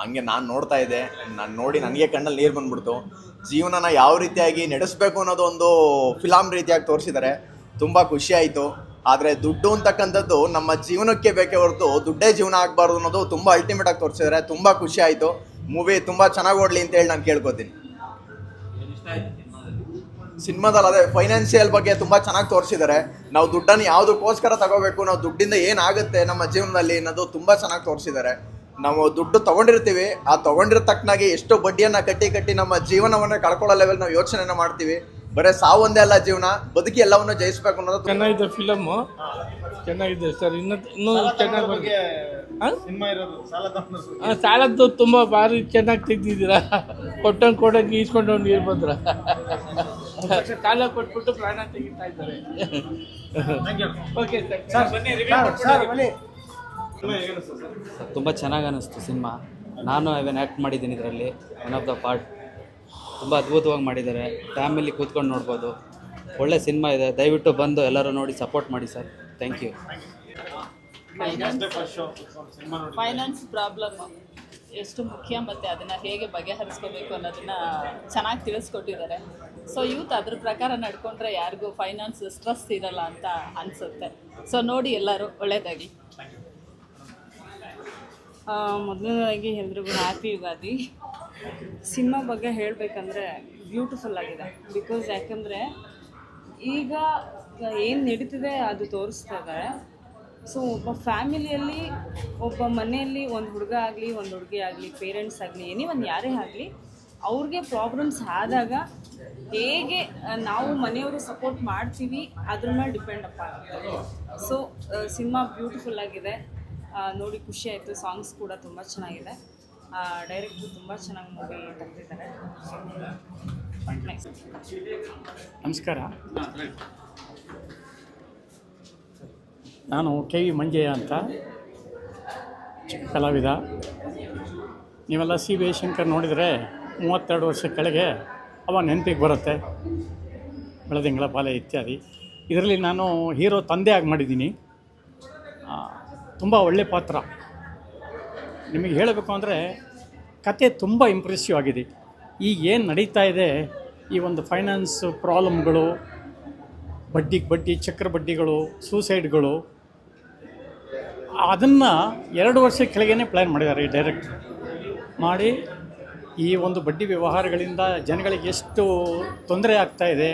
ಹಂಗೆ ನಾನು ನೋಡ್ತಾ ಇದ್ದೆ. ನಾನು ನೋಡಿ ನನಗೆ ಕಣ್ಣಲ್ಲಿ ನೀರು ಬಂದ್ಬಿಡ್ತು. ಜೀವನನ ಯಾವ ರೀತಿಯಾಗಿ ನಡೆಸಬೇಕು ಅನ್ನೋದು ಒಂದು ಫಿಲಾಮ್ ರೀತಿಯಾಗಿ ತೋರಿಸಿದ್ದಾರೆ ತುಂಬ ಖುಷಿ ಆಯಿತು. ಆದರೆ ದುಡ್ಡು ಅಂತಕ್ಕಂಥದ್ದು ನಮ್ಮ ಜೀವನಕ್ಕೆ ಬೇಕೇ ಹೊರತು ದುಡ್ಡೇ ಜೀವನ ಆಗಬಾರ್ದು ಅನ್ನೋದು ತುಂಬ ಅಲ್ಟಿಮೇಟ್ ಆಗಿ ತೋರಿಸಿದ್ದಾರೆ ತುಂಬ ಖುಷಿ ಆಯಿತು. ಮೂವಿ ತುಂಬ ಚೆನ್ನಾಗಿ ಓಡಲಿ ಅಂತ ಹೇಳಿ ನಾನು ಕೇಳ್ಕೊತೀನಿ. ಸಿನಿಮಾದಲ್ಲಿ ಅದೇ ಫೈನಾನ್ಷಿಯಲ್ ಬಗ್ಗೆ ತುಂಬ ಚೆನ್ನಾಗಿ ತೋರಿಸಿದ್ದಾರೆ ನಾವು ದುಡ್ಡನ್ನು ಯಾವುದಕ್ಕೋಸ್ಕರ ತಗೋಬೇಕು ನಾವು ದುಡ್ಡಿಂದ ಏನಾಗುತ್ತೆ ನಮ್ಮ ಜೀವನದಲ್ಲಿ ಅನ್ನೋದು ತುಂಬ ಚೆನ್ನಾಗಿ ತೋರಿಸಿದ್ದಾರೆ ನಾವು ದುಡ್ಡು ತಗೊಂಡಿರ್ತೀವಿ ಆ ತಗೊಂಡಿರೋ ತಕ್ಕನಾಗಿ ಎಷ್ಟು ಬಡ್ಡಿಯನ್ನು ಕಟ್ಟಿ ಕಟ್ಟಿ ನಮ್ಮ ಜೀವನವನ್ನು ಕಳ್ಕೊಳ್ಳೋ ಲೆವೆಲ್ ನಾವು ಯೋಚನೆನ ಮಾಡ್ತೀವಿ. ಬರೀ ಒಂದೇ ಅಲ್ಲ ಜೀವನ ಬದುಕಿ ಎಲ್ಲವನ್ನು ಜಯಿಸಬೇಕು ಅನ್ನೋದು ಚೆನ್ನಾಗಿದೆ ಫಿಲಮ್ ಚೆನ್ನಾಗಿದೆ ಸರ್ ಇನ್ನು ಇನ್ನೂ ಚೆನ್ನಾಗಿ ಸಾಲದ್ದು ತುಂಬ ಭಾರಿ ಚೆನ್ನಾಗಿ ತೆಗ್ದಿದ್ದೀರಾ ಕೊಟ್ಟಂಗೆ ಕೊಡಂಗೆ ಈಸ್ಕೊಂಡು ನೀರು ಬಂದ್ರ. ಸಾಲ ಕೊಟ್ಬಿಟ್ಟು ಪ್ರಾಣ ತೆಗಿತಾ ಇದ್ದಾರೆ. ಓಕೆ ಸರ್ ಬನ್ನಿ. ಸರ್ ತುಂಬ ಚೆನ್ನಾಗಿ ಅನ್ನಿಸ್ತು ಸಿನಿಮಾ. ನಾನು ಐವನ್ ಆ್ಯಕ್ಟ್ ಮಾಡಿದ್ದೀನಿ ಇದರಲ್ಲಿ ಒನ್ ಆಫ್ ದ ಪಾರ್ಟ್ ತುಂಬ ಅದ್ಭುತವಾಗಿ ಮಾಡಿದ್ದಾರೆ. ಫ್ಯಾಮಿಲಿ ಕೂತ್ಕೊಂಡು ನೋಡ್ಬೋದು. ಒಳ್ಳೆ ಸಿನಿಮಾ ಇದೆ. ದಯವಿಟ್ಟು ಬಂದು ಎಲ್ಲರೂ ನೋಡಿ ಸಪೋರ್ಟ್ ಮಾಡಿ ಸರ್. ಥ್ಯಾಂಕ್ ಯು ಅಷ್ಟೇ ಫಸ್ಟ್ ಶೋ ಸಿನಿಮಾ ನೋಡಿ ಫೈನಾನ್ಸ್ ಪ್ರಾಬ್ಲಮ್ ಎಷ್ಟು ಮುಖ್ಯ ಮತ್ತು ಅದನ್ನು ಹೇಗೆ ಬಗೆಹರಿಸ್ಕೋಬೇಕು ಅನ್ನೋದನ್ನ ಚೆನ್ನಾಗಿ ತಿಳಿಸ್ಕೊಟ್ಟಿದ್ದಾರೆ. ಸೊ ಯೂತ್ ಅದ್ರ ಪ್ರಕಾರ ನಡ್ಕೊಂಡ್ರೆ ಯಾರಿಗೂ ಫೈನಾನ್ಸ್ ಸ್ಟ್ರೆಸ್ ಇರಲ್ಲ ಅಂತ ಅನಿಸುತ್ತೆ. ಸೊ ನೋಡಿ ಎಲ್ಲರೂ ಒಳ್ಳೆಯದಾಗಿ ಮೊದಲನೇದಾಗಿ ಎಲ್ರಿಗೂ ಹ್ಯಾಪಿ ಯುಗಾದಿ ಸಿನಿಮಾ ಬಗ್ಗೆ ಹೇಳಬೇಕಂದ್ರೆ ಬ್ಯೂಟಿಫುಲ್ ಆಗಿದೆ. ಬಿಕಾಸ್ ಯಾಕಂದರೆ ಈಗ ಏನು ನಡೀತಿದೆ ಅದು ತೋರಿಸ್ತಾ ಇದ್ದಾರೆ. ಸೊ ಒಬ್ಬ ಫ್ಯಾಮಿಲಿಯಲ್ಲಿ ಒಬ್ಬ ಮನೆಯಲ್ಲಿ ಒಂದು ಹುಡುಗ ಆಗಲಿ, ಒಂದು ಹುಡುಗಿ ಆಗಲಿ ಪೇರೆಂಟ್ಸ್ ಆಗಲಿ ಎನಿ ಒಂದು ಯಾರೇ ಆಗಲಿ, ಅವ್ರಿಗೆ ಪ್ರಾಬ್ಲಮ್ಸ್ ಆದಾಗ ಹೇಗೆ ನಾವು ಮನೆಯವರು ಸಪೋರ್ಟ್ ಮಾಡ್ತೀವಿ, ಅದ್ರ ಮೇಲೆ ಡಿಪೆಂಡ್ ಅಪ್ ಆಗುತ್ತೆ. ಸೊ ಸಿನಿಮಾ ಬ್ಯೂಟಿಫುಲ್ ಆಗಿದೆ. ನೋಡಿ ಖುಷಿ ಆಯಿತು. ಸಾಂಗ್ಸ್ ಕೂಡ ತುಂಬ ಚೆನ್ನಾಗಿದೆ. ಡೈರೆಕ್ಟ್ರು ತುಂಬ ಚೆನ್ನಾಗಿ ಮೂವಿ ತೆಗೆದಿದ್ದಾರೆ. ನಮಸ್ಕಾರ. ನಾನು ಕೆ ವಿ ಮಂಜಯ್ಯ ಅಂತ. ಚಿಕ್ಕ ಕಲಾವಿದ. ನೀವೆಲ್ಲ ಸಿ ವಿ ಶಂಕರ್ ನೋಡಿದರೆ ಮೂವತ್ತೆರಡು ವರ್ಷ ಕೆಳಗೆ ಅವ ನೆನಪಿಗೆ ಬರುತ್ತೆ. ಬೆಳದಿಂಗಳ ಪಾಲೆ ಇತ್ಯಾದಿ. ಇದರಲ್ಲಿ ನಾನು ಹೀರೋ ತಂದೆ ಆಗಿ ಮಾಡಿದ್ದೀನಿ ತುಂಬ ಒಳ್ಳೆ ಪಾತ್ರ. ನಿಮಗೆ ಹೇಳಬೇಕು ಅಂದರೆ ಕತೆ ತುಂಬ ಇಂಪ್ರೆಸಿವ್ ಆಗಿದೆ. ಈಗ ಏನು ನಡೀತಾ ಇದೆ, ಈ ಒಂದು ಫೈನಾನ್ಸ್ ಪ್ರಾಬ್ಲಮ್ಗಳು ಬಡ್ಡಿಗೆ ಬಡ್ಡಿ, ಚಕ್ರ ಬಡ್ಡಿಗಳು ಸೂಸೈಡ್ಗಳು ಅದನ್ನು ಎರಡು ವರ್ಷ ಕೆಳಗೇನೆ ಪ್ಲ್ಯಾನ್ ಮಾಡಿದ್ದಾರೆ ಈ ಡೈರೆಕ್ಟ್ ಮಾಡಿ ಈ ಒಂದು ಬಡ್ಡಿ ವ್ಯವಹಾರಗಳಿಂದ ಜನಗಳಿಗೆ ಎಷ್ಟು ತೊಂದರೆ ಆಗ್ತಾ ಇದೆ,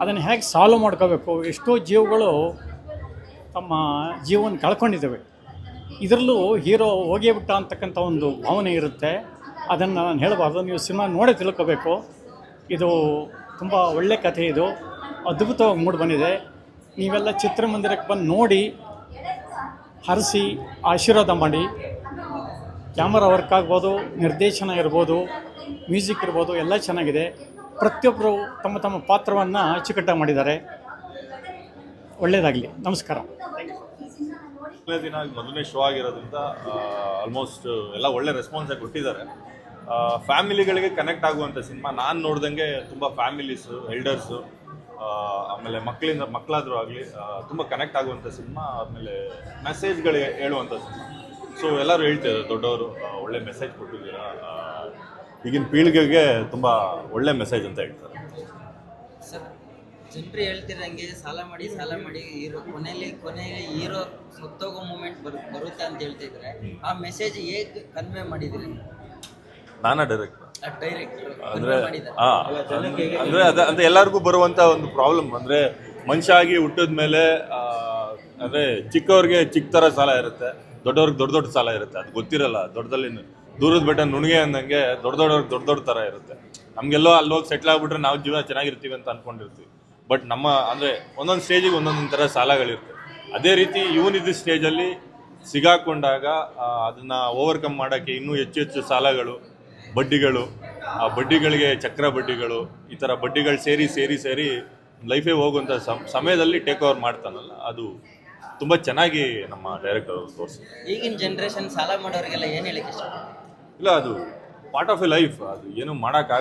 ಅದನ್ನು ಹೇಗೆ ಸಾಲ್ವ್ ಮಾಡ್ಕೋಬೇಕು, ಎಷ್ಟೋ ಜೀವಗಳು ತಮ್ಮ ಜೀವನ ಕಳ್ಕೊಂಡಿದ್ದೇವೆ. ಇದರಲ್ಲೂ ಹೀರೋ ಹೋಗೇ ಬಿಟ್ಟ ಅಂತಕ್ಕಂಥ ಒಂದು ಭಾವನೆ ಇರುತ್ತೆ. ಅದನ್ನು ನಾನು ಹೇಳಬಾರ್ದು. ನೀವು ಸಿನಿಮಾ ನೋಡೇ ತಿಳ್ಕೋಬೇಕು. ಇದು ತುಂಬ ಒಳ್ಳೆ ಕಥೆ ಇದು. ಅದ್ಭುತವಾಗಿ ಮೂಡ್ ಬಂದಿದೆ. ನೀವೆಲ್ಲ ಚಿತ್ರಮಂದಿರಕ್ಕೆ ಬಂದು ನೋಡಿ, ಹರಿಸಿ, ಆಶೀರ್ವಾದ ಮಾಡಿ. ಕ್ಯಾಮರಾ ವರ್ಕ್ ಆಗ್ಬೋದು, ನಿರ್ದೇಶನ ಇರ್ಬೋದು, ಮ್ಯೂಸಿಕ್ ಇರ್ಬೋದು, ಎಲ್ಲ ಚೆನ್ನಾಗಿದೆ. ಪ್ರತಿಯೊಬ್ಬರು ತಮ್ಮ ತಮ್ಮ ಪಾತ್ರವನ್ನು ಅಚ್ಚುಕಟ್ಟಾಗಿ ಮಾಡಿದ್ದಾರೆ. ಒಳ್ಳೆಯದಾಗಲಿ ನಮಸ್ಕಾರ. ಮೊದಲನೇ ದಿನ ಮೊದಲನೇ ಶೋ ಆಗಿರೋದ್ರಿಂದ ಆಲ್ಮೋಸ್ಟ್ ಎಲ್ಲ ಒಳ್ಳೆ ರೆಸ್ಪಾನ್ಸ್ ಕೊಟ್ಟಿದ್ದಾರೆ. ಫ್ಯಾಮಿಲಿಗಳಿಗೆ ಕನೆಕ್ಟ್ ಆಗುವಂಥ ಸಿನಿಮಾ ನಾನು ನೋಡ್ದಂಗೆ ತುಂಬ ಫ್ಯಾಮಿಲೀಸು ಎಲ್ಡರ್ಸು ಆಮೇಲೆ ಮಕ್ಕಳಿಂದ ಮಕ್ಕಳಾದರೂ ಆಗಲಿ ತುಂಬ ಕನೆಕ್ಟ್ ಆಗುವಂಥ ಸಿನಿಮಾ ಆಮೇಲೆ ಮೆಸೇಜ್ಗಳಿಗೆ ಹೇಳುವಂಥ ಸಿನಿಮಾ ಸೊ ಎಲ್ಲರೂ ಹೇಳ್ತಿದ್ದಾರೆ, ದೊಡ್ಡವರು ಒಳ್ಳೆ ಮೆಸೇಜ್ ಕೊಟ್ಟಿದ್ದೀರಾ? ಈಗಿನ ಪೀಳಿಗೆಗೆ ತುಂಬ ಒಳ್ಳೆ ಮೆಸೇಜ್ ಅಂತ ಹೇಳ್ತಾರೆ. ಸರ್ ಜನರು ಹೇಳ್ತಿರಂಗೆ ಸಾಲ ಮಾಡಿ ಸಾಲ ಮಾಡಿ ಹೀರೋ ಕೊನೆಯಲ್ಲಿ ಕೊನೆಯಲ್ಲಿ ಹೀರೋ ಸತ್ತೋಗೋ ಮೂಮೆಂಟ್ ಬರು ಬರುತ್ತೆ ಅಂತ ಹೇಳ್ತಿದ್ರೆ ಆ ಮೆಸೇಜ್ ಹೇಗೆ ಕನ್ವೆ ಮಾಡಿದ್ರಿ? ನಾನಾ ಡೈರೆಕ್ಟ್ ಅಂದ್ರೆ ಅದ ಅಂದ್ರೆ ಎಲ್ಲರಿಗೂ ಬರುವಂತ ಒಂದು ಪ್ರಾಬ್ಲಮ್ ಅಂದ್ರೆ ಮನುಷ್ಯ ಆಗಿ ಹುಟ್ಟಿದ ಮೇಲೆ ಅಂದ್ರೆ ಚಿಕ್ಕವ್ರಿಗೆ ಚಿಕ್ಕ ತರ ಸಾಲ ಇರುತ್ತೆ ದೊಡ್ಡವ್ರಿಗೆ ದೊಡ್ಡ ದೊಡ್ಡ ಸಾಲ ಇರುತ್ತೆ. ಅದು ಗೊತ್ತಿರಲ್ಲ ದೊಡ್ಡದಲ್ಲಿ ದೂರದ ಬೆಟ್ಟ ನುಣಿಗೆ ಅಂದಂಗೆ ದೊಡ್ಡ ದೊಡ್ಡವ್ರಿಗೆ ದೊಡ್ಡ ದೊಡ್ಡ ತರ ಇರುತ್ತೆ. ನಮ್ಗೆಲ್ಲೋ ಅಲ್ಲಿ ಹೋಗಿ ಸೆಟ್ಲ್ ಆಗ್ಬಿಟ್ರೆ ನಾವು ಜೀವನ ಚೆನ್ನಾಗಿರ್ತೀವಿ ಅಂತ ಅನ್ಕೊಂಡಿರ್ತೀವಿ. ಬಟ್ ನಮ್ಮ ಅಂದರೆ ಒಂದೊಂದು ಸ್ಟೇಜಿಗೆ ಒಂದೊಂದು ಥರ ಸಾಲಗಳಿರ್ತವೆ. ಅದೇ ರೀತಿ ಇವನಿದ್ದ ಸ್ಟೇಜಲ್ಲಿ ಸಿಗಾಕೊಂಡಾಗ ಅದನ್ನು ಓವರ್ಕಮ್ ಮಾಡೋಕ್ಕೆ ಇನ್ನೂ ಹೆಚ್ಚು ಹೆಚ್ಚು ಸಾಲಗಳು ಬಡ್ಡಿಗಳು ಆ ಬಡ್ಡಿಗಳಿಗೆ ಚಕ್ರ ಬಡ್ಡಿಗಳು ಈ ಥರ ಬಡ್ಡಿಗಳು ಸೇರಿ ಸೇರಿ ಸೇರಿ ಲೈಫೇ ಹೋಗುವಂಥ ಸಮ್ ಸಮಯದಲ್ಲಿ ಟೇಕ್ ಓವರ್ ಮಾಡ್ತಾನಲ್ಲ ಅದು ತುಂಬ ಚೆನ್ನಾಗಿ ನಮ್ಮ ಡೈರೆಕ್ಟರ್ ತೋರಿಸಿದ್ರು. ಈಗಿನ ಜನ್ರೇಷನ್ ಸಾಲ ಮಾಡೋರಿಗೆಲ್ಲ ಏನು ಹೇಳಿಕ್ಕೆ ಇಲ್ಲ ಅದು ಪಾರ್ಟ್ ಆಫ್ ಎ ಲೈಫ್ ಅದು ಏನು ಮಾಡೋಕ್ಕಾಗ